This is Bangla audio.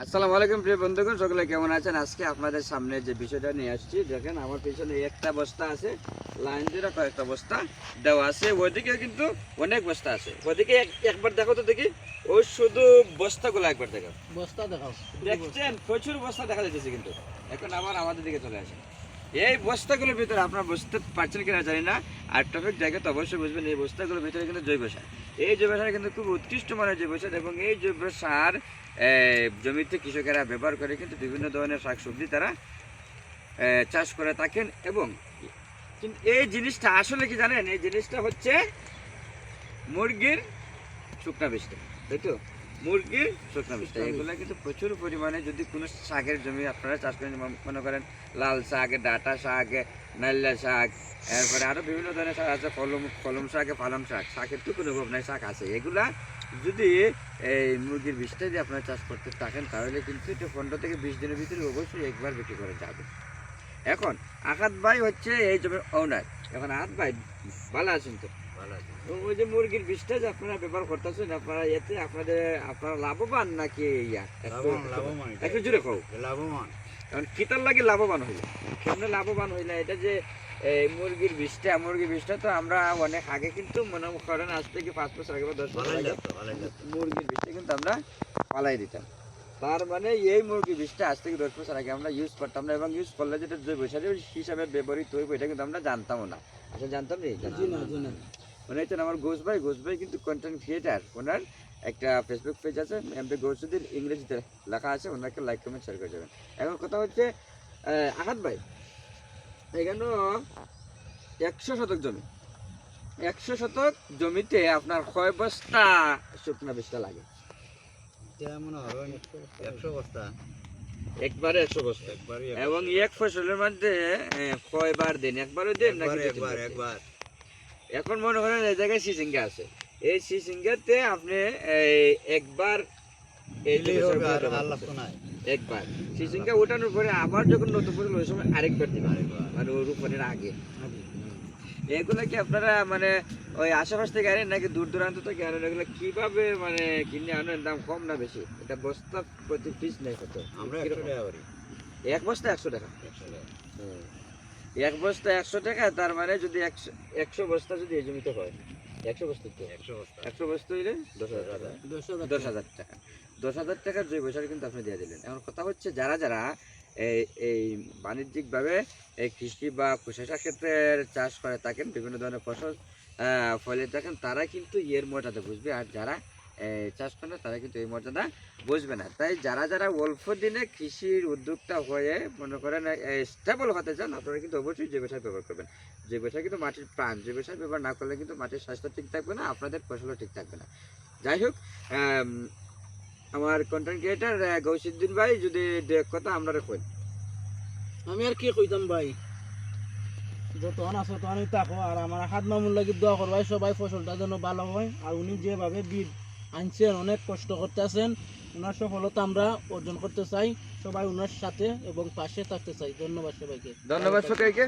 আসসালামু আলাইকুম প্রিয় বন্ধুগণ সকলে কেমন আছেন? আজকে আপনাদের সামনে যে বিষয়টা নিয়ে আসছি দেখেন আমার পিছনে একটা বস্তা আছে লাইন দিয়ে কয়েকটা বস্তা দেওয়া আছে ওইদিকে কিন্তু অনেক বস্তা আছে। ওইদিকে একবার দেখো তো দেখি। ওই শুধু বস্তাগুলো একবার দেখো। বস্তা দেখাও। দেখছেন? প্রচুর বস্তা দেখা যাচ্ছে কিন্তু। এখন আবার আমাদের দিকে চলে আসে এই বস্তাগুলোর ভিতরে আপনারা বুঝতে পারছেন কিনা জানি না। আর টপিক দেখে তো অবশ্যই বুঝবেন, এই বস্তাগুলোর ভিতরে কিন্তু জৈব সার। এই জৈব সার কিন্তু খুব উৎকৃষ্ট মানের জৈব সার এবং এই জৈব সার জমিতে কৃষকেরা ব্যবহার করে কিন্তু বিভিন্ন ধরনের শাকসবজি তারা চাষ করে থাকেন এবং কিন্তু এই জিনিসটা আসলে কি জানেন? এই জিনিসটা হচ্ছে মুরগির শুকনা বৃষ্টি তাই তো? মুরগির শুকনা বৃষ্টি এগুলো কিন্তু প্রচুর পরিমাণে যদি কোনো শাকের জমি আপনারা চাষ করেন মনে করেন লাল শাক, ডাটা শাক, নাল্লা শাক, এরপরে আরও বিভিন্ন ধরনের শাক আছে, কলম কলম শাক, পালং শাক, শাকের তো কোনো অভাব নাই, শাক আছে। এগুলা যদি এই মুরগির বিষটা দিয়ে আপনারা চাষ করতে থাকেন, তাহলে কিন্তু এটা পনেরো থেকে বিশ দিনের ভিতরে অবশ্যই একবার বিক্রি করে যাবে। এখন আকাত ভাই হচ্ছে এই জমির ওনার এখন আহাত ভাই ভালো আছেন তো? ওই যে মুরগির বিষটা যে আপনারা ব্যবহার করতেছেন আপনারা এতে আপনাদের আপনারা লাভবান নাকি ইয়া? একটু- জুড়ে খাও এখন কিতার লাগে লাভবান হইলে কেমনে লাভবান হইলে? এটা যে এই মুরগির বিষটা মুরগির বিষটা তো আমরা অনেক আগে কিন্তু মনে করেন আজ থেকে পাঁচ বছর আগে বা দশ বছর আগে মুরগির বিষটা কিন্তু আমরা পালাই দিতাম। তার মানে এই মুরগি বিষটা আজ থেকে দশ বছর আগে আমরা ইউজ করতাম না এবং ইউজ করলে যেটা জৈব সার হিসাবে ব্যবহৃত হইব এটা কিন্তু আমরা জানতামও না। আসলে জানতাম না মানে হচ্ছে আমার ঘোষ ভাই ঘোষ ভাই কিন্তু কন্টেন্ট ক্রিয়েটার ওনার একটা ফেসবুক পেজ আছে এমপি ঘোষুদ্দিন ইংরেজিতে লেখা আছে ওনাকে লাইক কমেন্ট শেয়ার করে যাবেন। এখন কথা হচ্ছে আহ, আহাত ভাই এখানে একশো শতক জমি। একশো শতক জমিতে আপনার কয় বস্তা শুকনা বীজটা লাগে। একবারে একশো বস্তা। এবং এক ফসলের মধ্যে কয়বার দিন? একবারও দিন নাকি এখন মনে করেন এই জায়গায় সিসিঙ্গা আছে। এই সিসিঙ্গাতে আপনি একবার একবার। সিসিঙ্গা ওঠানোর পরে আবার যখন নতুন ফসল ওই সময় আরেকবার দিবেন। মানে রোপণের আগে। এগুলো কি আপনারা মানে ওই আশেপাশ থেকে আনেন নাকি দূর দূরান্ত থেকে আনেন? এগুলো কীভাবে মানে কিনে আনেন? দাম কম না বেশি? এটা বস্তা প্রতি পিস নেই কত? কীরকম? এক বস্তা একশো টাকা। এক বস্তা একশো টাকা তার মানে যদি একশো একশো বস্তা যদি এই জমিতে হয় একশো বস্তা তো? একশো বস্তা। হইলে দশ হাজার টাকা। দশ হাজার টাকা। দশ হাজার টাকার জৈব সার কিন্তু আপনি দিয়ে দিলেন। এখন কথা হচ্ছে যারা যারা এই এই বাণিজ্যিকভাবে এই কৃষি বা কুশাসা ক্ষেত্রের চাষ করে থাকেন বিভিন্ন ধরনের ফসল ফলে থাকেন তারা কিন্তু এর মর্যাদা বুঝবে, আর যারা চাষ করে না, তারা কিন্তু এই মর্যাদা বুঝবে না। তাই যারা যারা অল্প দিনে কৃষির উদ্যোক্তা হয়ে মনে করেন স্টেবল হতে চান, আপনারা কিন্তু অবশ্যই জৈব সার ব্যবহার করবেন। জৈব সার কিন্তু মাটির প্রাণ, জৈব সার ব্যবহার না করলে কিন্তু মাটির স্বাস্থ্য ঠিক থাকবে না, আপনাদের ফসলও ঠিক থাকবে না। যাই হোক আমার কন্টেন্ট ক্রিয়েটার গৌসিদ্দিন ভাই, যদি দু এক কথা আমরা কই আমি আর কি কইতাম ভাই? যতক্ষণ আছে তখনই থাকো। আর আমার হাত মামুর লাগি দোয়া করবাই, সবাই ফসলটা যেন ভালো হয়। আর উনি যেভাবে বীজ আনছেন, অনেক কষ্ট করতেছেন ওনার সফলতা আমরা অর্জন করতে চাই। সবাই ওনার সাথে এবং পাশে থাকতে চাই। ধন্যবাদ সবাইকে। ধন্যবাদ সবাইকে।